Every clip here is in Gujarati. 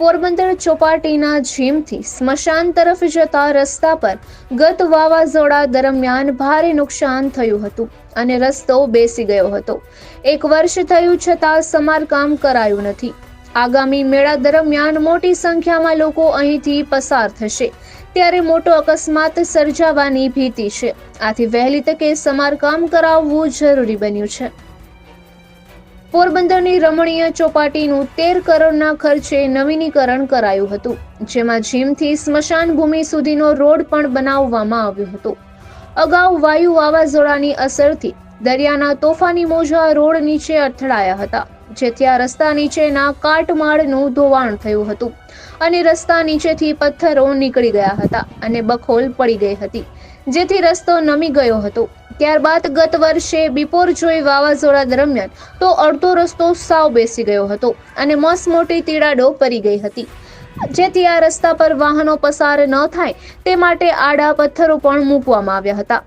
પોરબંદર ચોપાટીના જીમથી સ્મશાન તરફ જતા રસ્તા પર ગત વાવાઝોડા દરમિયાન ભારે નુકસાન થયું હતું અને રસ્તો બેસી ગયો હતો. એક વર્ષ થયું છતાં સમારકામ કરાયું નથી. આગામી મેળા દરમિયાન મોટી સંખ્યામાં લોકો અહીંથી પસાર થશે. ત્યારે મોટો અકસ્માત સર્જાવાની ભીતિ છે. આથી વહેલી તકે સમારકામ કરાવવું જરૂરી બન્યું છે. પોરબંદરની રમણીય ચોપાટીનું તેર કરોડના ખર્ચે નવીનીકરણ કરાયું હતું, જેમાં જીમથી સ્મશાન ભૂમિ સુધીનો રોડ પણ બનાવવામાં આવ્યો હતો. અગાઉ વાયુ વાવાઝોડાની અસરથી દરિયાના તોફાની મોજા રોડ નીચે અથડાયા હતા, જેથી આ રસ્તા નીચેના કાટમાળનું ધોવાણ થયું હતું અને રસ્તા નીચેથી પથ્થરો નીકળી ગયા હતા અને બખોલ પડી ગઈ હતી. જેથી રસ્તો નમી ગયો હતો. ત્યારબાદ ગત વર્ષે બિપોરજોય વાવાઝોડા દરમિયાન તો અડધો રસ્તો સાવ બેસી ગયો હતો અને મસ મોટી તીડાડો પડી ગઈ હતી. જેથી આ રસ્તા પર વાહનો પસાર ન થાય તે માટે આડા પથ્થરો પણ મૂકવામાં આવ્યા હતા.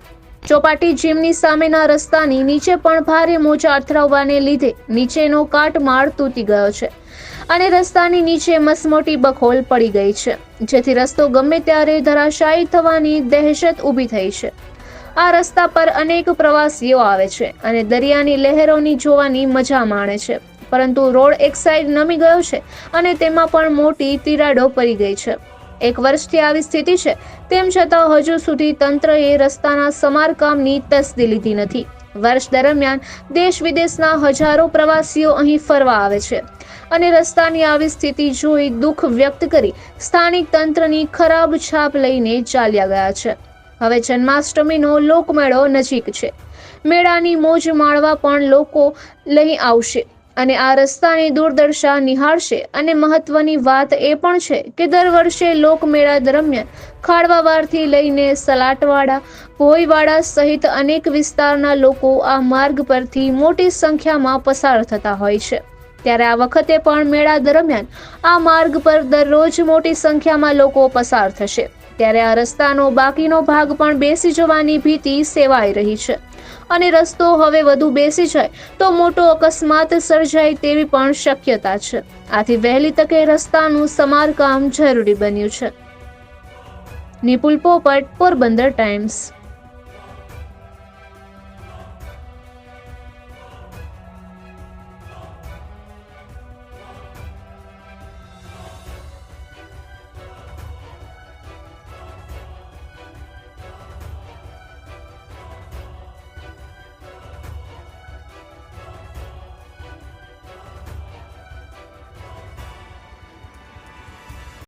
ચોપાટી જીમની સામેના રસ્તાની નીચે પણ ભારે મોજા અથડાવવાને લીધે નીચેનો કાટમાળ તૂટી ગયો છે અને રસ્તાની નીચે મસમોટી બખોલ પડી ગઈ છે, જેથી રસ્તો ગમે ત્યારે ધરાશાયી થવાની દહેશત ઊભી થઈ છે. આ રસ્તા પર અનેક પ્રવાસીઓ આવે છે અને દરિયાની લહેરોની જોવાની મજા માણે છે, પરંતુ રોડ એક સાઈડ નમી ગયો છે અને તેમાં પણ મોટી તિરાડો પડી ગઈ છે. એક વર્ષથી આવી સ્થિતિ છે. તેમ છતાં હજુ સુધી તંત્રએ રસ્તાના સમારકામની તસદી લીધી નથી. વર્ષ દરમિયાન દેશ વિદેશના હજારો પ્રવાસીઓ અહીં ફરવા આવે છે અને રસ્તાની આવી સ્થિતિ જોઈ દુઃખ વ્યક્ત કરી સ્થાનિક તંત્રની ખરાબ છાપ લઈને ચાલ્યા ગયા છે. હવે જન્માષ્ટમીનો લોકમેળો નજીક છે. મેળાની મોજ માણવા પણ લોકો લઈ આવશે. અને આ રસ્તાની દૂરદર્શા નિહાળશે. અને મહત્વની વાત એ પણ છે કે દર વર્ષે લોકમેળા દરમિયાન ખાડવાવારથી લઈને સલાટવાડા, ભોયવાડા સહિત અનેક વિસ્તારના લોકો આ માર્ગ પરથી મોટી સંખ્યામાં પસાર થતા હોય છે. ત્યારે આ વખતે પણ મેળા દરમિયાન આ માર્ગ પર દરરોજ મોટી સંખ્યામાં લોકો પસાર થશે. ત્યારે આ રસ્તાનો બાકીનો ભાગ પણ બેસી જવાની ભીતિ સેવાઈ રહી છે. અને રસ્તો હવે વધુ બેસી જાય, તો મોટો અકસ્માત સર્જાય તેવી પણ શક્યતા છે. આથી વહેલી તકે રસ્તાનું સમારકામ જરૂરી બન્યું છે. નિપુલ પોપટ, પોરબંદર ટાઈમ્સ.